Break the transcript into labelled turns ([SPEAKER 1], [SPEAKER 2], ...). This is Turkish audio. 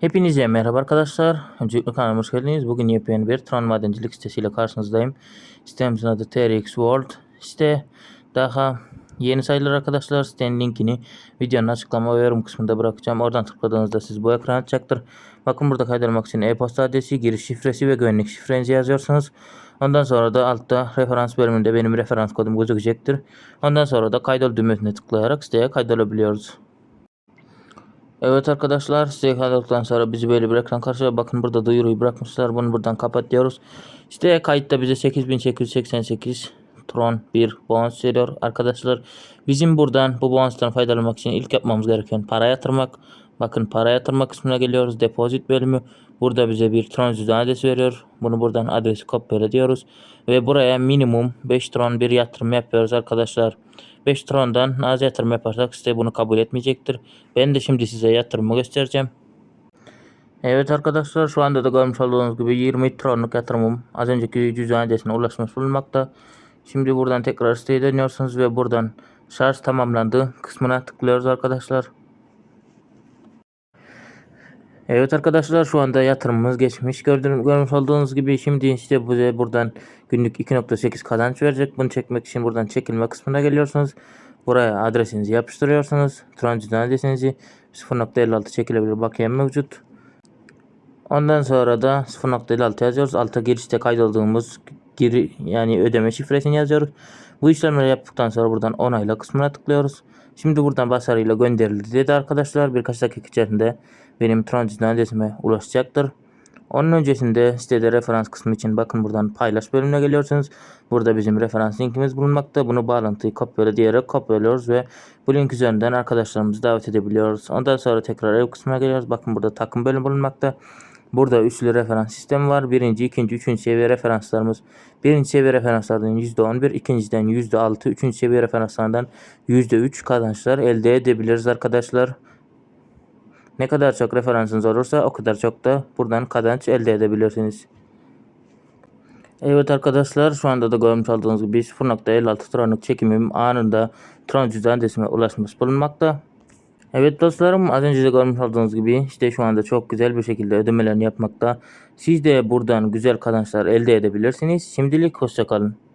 [SPEAKER 1] Hepinize merhaba arkadaşlar. Öncelikle kanalıma hoş geldiniz. Bugün yepyeni bir Tron madencilik sitesiyle karşınızdayım. Sitemizin adı TRX World. Site daha yeni sayılır arkadaşlar. Sitenin linkini videonun açıklama ve yorum kısmında bırakacağım. Oradan tıkladığınızda siz bu ekran açacaktır. Bakın burada kaydırmak için e-posta adresi, giriş şifresi ve güvenlik şifrenizi yazıyorsunuz. Ondan sonra da altta referans bölümünde benim referans kodum gözükecektir. Ondan sonra da kaydol düğmesine tıklayarak siteye kaydolabiliyoruz. Evet arkadaşlar siteye kaydolduktan sonra bizi böyle bir ekran karşılıyor. Bakın burada duyuruyu bırakmışlar. Bunu buradan kapat diyoruz. Siteye kayıtta bize 8888 Tron 1 bonus veriyor arkadaşlar. Bizim buradan bu bonustan faydalanmak için ilk yapmamız gereken para yatırmak. Bakın para yatırma kısmına geliyoruz. Depozit bölümü. Burada bize bir Tron cüzdan adresi veriyor. Bunu buradan adresi kopyala diyoruz. Ve buraya minimum 5 Tron bir yatırım yapıyoruz arkadaşlar. 5 Tron'dan az yatırım yaparsak site bunu kabul etmeyecektir. Ben de şimdi size yatırımı göstereceğim. Evet arkadaşlar şu anda da görmüş olduğunuz gibi 20 Tron'luk yatırımım az önceki cüzdan adresine ulaşmış bulunmakta. Şimdi buradan tekrar siteye dönüyorsunuz ve buradan şarj tamamlandı kısmına tıklıyoruz arkadaşlar. Evet arkadaşlar şu anda yatırımımız geçmiş. Gördüğünüz, görmüş olduğunuz gibi şimdi işte bize buradan günlük 2.8 kazanç verecek. Bunu çekmek için buradan çekilme kısmına geliyorsunuz. Buraya adresinizi yapıştırıyorsunuz. Transit adresinizi 0.56 çekilebilir bakiye mevcut. Ondan sonra da 0.56 yazıyoruz. Alta girişte kaydolduğumuz giri yani ödeme şifresini yazıyoruz. Bu işlemleri yaptıktan sonra buradan onayla kısmına tıklıyoruz. Şimdi buradan başarıyla gönderildi dedi arkadaşlar. Birkaç dakika içerisinde benim transit adresime ulaşacaktır. Onun öncesinde sitede referans kısmı için bakın buradan paylaş bölümüne geliyorsunuz. Burada bizim referans linkimiz bulunmakta. Bunu bağlantıyı kopyala diyerek kopyalıyoruz ve bu link üzerinden arkadaşlarımızı davet edebiliyoruz. Ondan sonra tekrar ev kısmına geliyoruz. Bakın burada takım bölümü bulunmakta. Burada üçlü referans sistemi var. Birinci, ikinci, üçüncü seviye referanslarımız. Birinci seviye referanslardan %11, ikinciden %6, üçüncü seviye referanslardan %3 kazançlar elde edebiliriz arkadaşlar. Ne kadar çok referansınız olursa o kadar çok da buradan kazanç elde edebilirsiniz. Evet arkadaşlar şu anda da görmüş olduğunuz gibi 0.56 tronluk çekimim anında tron cüzdan adresime ulaşmış bulunmakta. Evet dostlarım az önce de görmüş olduğunuz gibi işte şu anda çok güzel bir şekilde ödemelerini yapmakta. Siz de buradan güzel kazançlar elde edebilirsiniz. Şimdilik hoşçakalın.